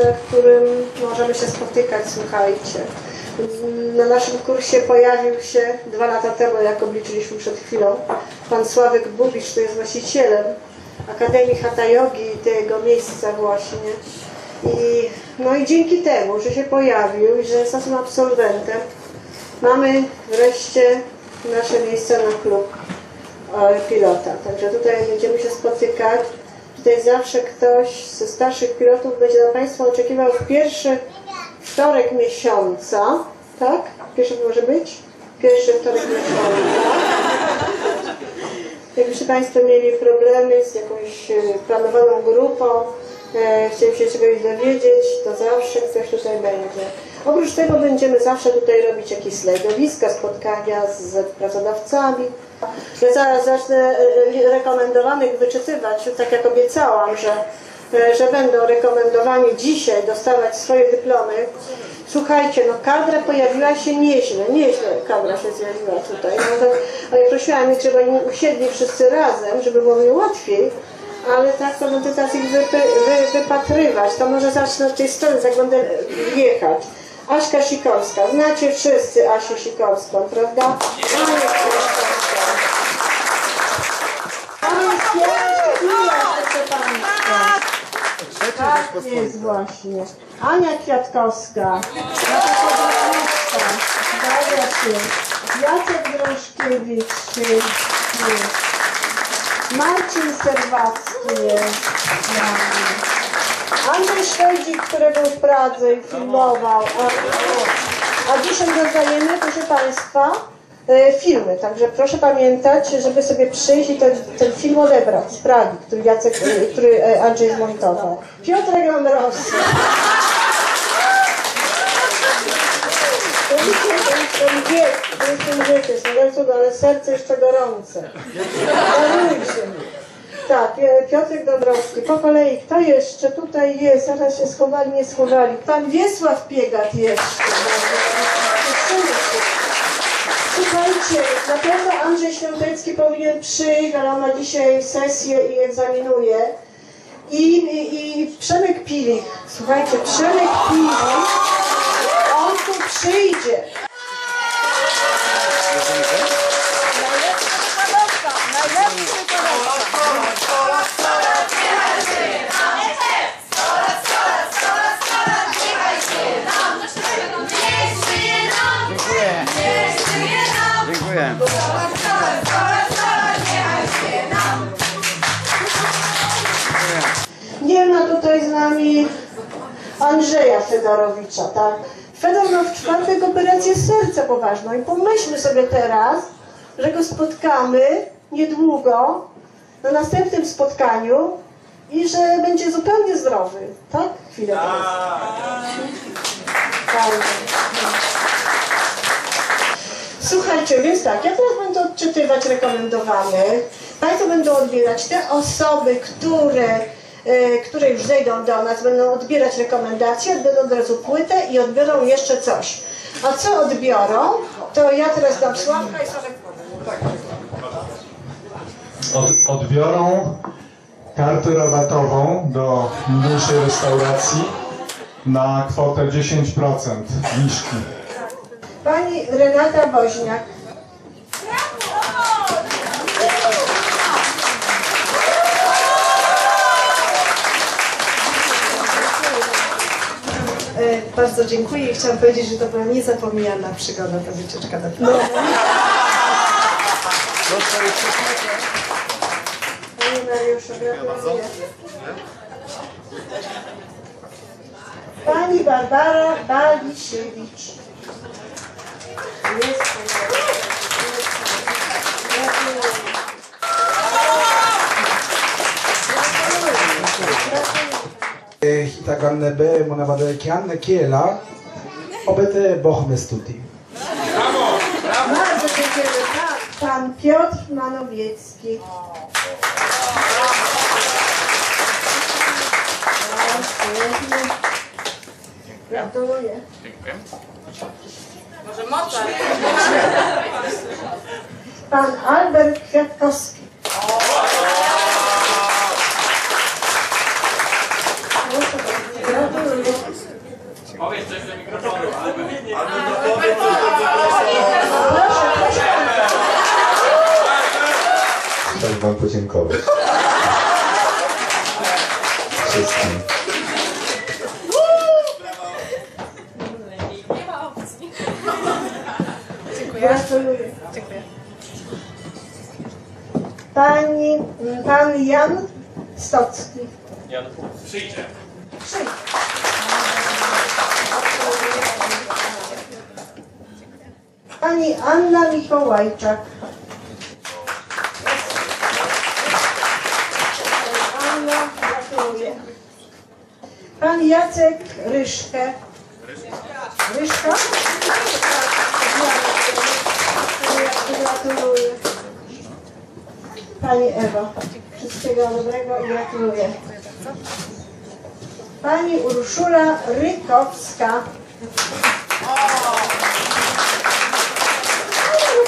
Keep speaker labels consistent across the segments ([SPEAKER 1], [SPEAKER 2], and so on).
[SPEAKER 1] miejsce, w którym możemy się spotykać, słuchajcie. Na naszym kursie pojawił się dwa lata temu, jak obliczyliśmy przed chwilą, pan Sławek Bubicz, który jest właścicielem Akademii Hatha Yogi tego miejsca właśnie. I, no i dzięki temu, że się pojawił i że jest naszym absolwentem, mamy wreszcie nasze miejsce na klub e, pilota. Także tutaj będziemy się spotykać. Tutaj zawsze ktoś ze starszych pilotów będzie na Państwa oczekiwał w pierwszy wtorek miesiąca, tak? Pierwszy może być? Pierwszy wtorek miesiąca. Jakbyście Państwo mieli problemy z jakąś e, planowaną grupą, e, się czegoś dowiedzieć, to zawsze ktoś tutaj będzie. Oprócz tego będziemy zawsze tutaj robić jakieś slajdowiska, spotkania z pracodawcami. Ja zaraz zacznę e, rekomendowanych wyczytywać, tak jak obiecałam, że, e, że będą rekomendowani dzisiaj dostawać swoje dyplomy. Słuchajcie, no kadra pojawiła się nieźle, nieźle kadra się zjawiła tutaj. No ale prosiłam ich, żeby oni usiedli wszyscy razem, żeby było mi łatwiej. Ale tak to będę teraz ich wypy, wy, wypatrywać. To może zacznę od tej strony, tak będę jechać. Aśka Sikorska. Znacie wszyscy Asię Sikorską, prawda? Tak jest właśnie. Ania Kwiatkowska. Zgadza się. Jacek. Jest. Marcin Serwacki. Andrzej Szwedzik, który był w Pradze i filmował. A, a dzisiaj rozdajemy, proszę Państwa, e, filmy. Także proszę pamiętać, żeby sobie przyjść i ten, ten film odebrać z Pragi, który, Jacek, e, który e, Andrzej zmontował. Piotrek Amrowski. To jest ten, ten wiek, to jest ten wiek, jest no, ale serce jeszcze gorące. Darujcie. Tak, e, Piotrek Dąbrowski. Po kolei, kto jeszcze tutaj jest? Zaraz się schowali, nie schowali. Pan Wiesław Piegat jeszcze. Słuchajcie, na pewno Andrzej Świątecki powinien przyjść, ale on ma dzisiaj sesję i egzaminuje. I, i, i Przemek Pilich. Słuchajcie, Przemek Pilich, on tu przyjdzie. Andrzeja Fedorowicza, tak? Fedor ma w czwartek operację serca poważną i pomyślmy sobie teraz, że go spotkamy niedługo na następnym spotkaniu i że będzie zupełnie zdrowy, tak? Chwilę teraz. Fajnie. Słuchajcie, więc tak, ja teraz będę odczytywać rekomendowane. Państwo będą odbierać te osoby, które, które już zejdą do nas, będą odbierać rekomendacje, odbiorą od razu płytę i odbiorą jeszcze coś. A co odbiorą, to ja teraz dam Sławka i Sławek
[SPEAKER 2] Od, odbiorą kartę rabatową do mniejszej restauracji na kwotę 10% zniżki.
[SPEAKER 1] Pani Renata Woźniak.
[SPEAKER 3] E, Bardzo dziękuję i chciałam powiedzieć, że to była niezapomniana przygoda ta wycieczka do
[SPEAKER 1] No. Panie Mariuszu, gratuluję. Pani Barbara Balisiewicz. Jest. Gratuluję. Gratuluję.
[SPEAKER 4] B, Monavade Kianne Kiela, obete Bochme Stuti.
[SPEAKER 1] Bardzo dziękujemy. Pan, pan Piotr Manowiecki. Gratuluję.
[SPEAKER 5] Może Mozart?
[SPEAKER 1] Pan Albert Kwiatkowski. Proszę bardzo, Gratuluję. Proszę, proszę.
[SPEAKER 6] Podziękować. Wszystkim.
[SPEAKER 3] Dziękuję.
[SPEAKER 1] Pani, pan Jan Stocki. Pani Anna Mikołajczak. Anna, gratuluję. Pan Jacek Ryszkę. Ryszka? Gratuluję. Pani Ewa, wszystkiego dobrego i gratuluję. Pani Urszula Rykowska.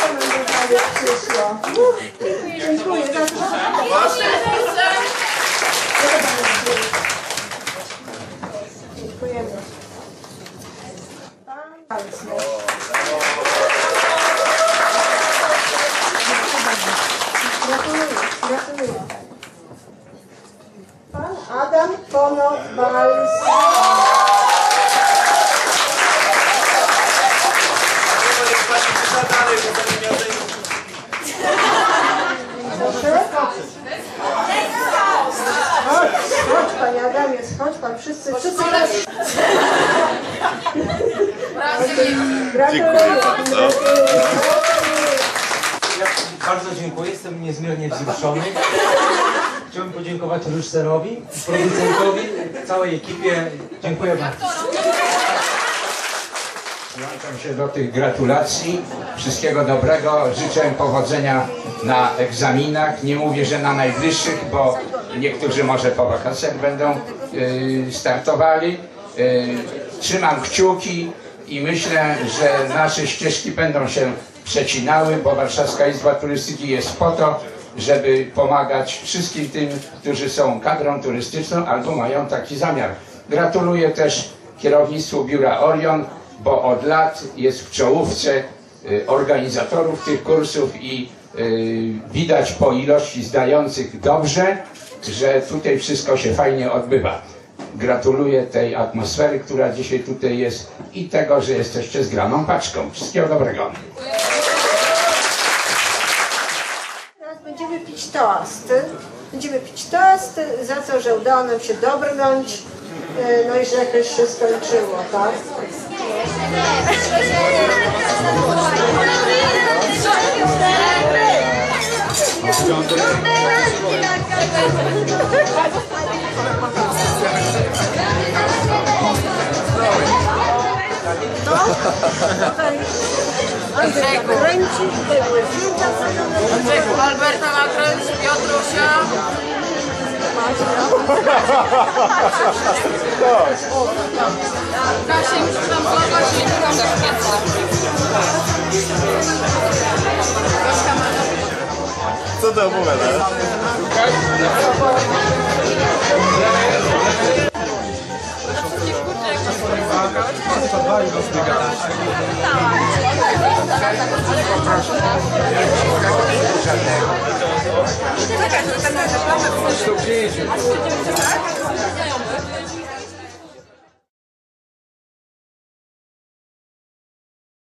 [SPEAKER 1] Komendowanie przyszło. Dziękuję za to. Dziękujemy. Pan Kanclerz. Gratuluję, gratuluję. Pan Adam Konowalski. Proszę. Chodź, chodź panie Adamie, chodź pan, wszyscy, wszyscy. Gratuluję. Gratuluję.
[SPEAKER 7] Bardzo dziękuję, jestem niezmiernie wzruszony. Chciałbym podziękować reżyserowi, producentowi, całej ekipie. Dziękuję bardzo.
[SPEAKER 8] Przyłączam się do tych gratulacji. Wszystkiego dobrego. Życzę powodzenia na egzaminach. Nie mówię, że na najbliższych, bo niektórzy może po wakacjach będą y, startowali. Y, trzymam kciuki i myślę, że nasze ścieżki będą się przecinały, bo Warszawska Izba Turystyki jest po to, żeby pomagać wszystkim tym, którzy są kadrą turystyczną albo mają taki zamiar. Gratuluję też kierownictwu biura Orion, bo od lat jest w czołówce y, organizatorów tych kursów i y, widać po ilości zdających dobrze, że tutaj wszystko się fajnie odbywa. Gratuluję tej atmosfery, która dzisiaj tutaj jest i tego, że jesteście zgraną paczką. Wszystkiego dobrego.
[SPEAKER 1] Teraz będziemy pić toasty. Będziemy pić toasty za to, że udało nam się dobrnąć, e, no i że jakoś się skończyło, tak? Tutaj Andrzej kręci, tutaj
[SPEAKER 5] Piotrusia. Kasia, już tam zobacz i też
[SPEAKER 9] Co to opowiada?
[SPEAKER 5] Czekaj, to tam na reklamę.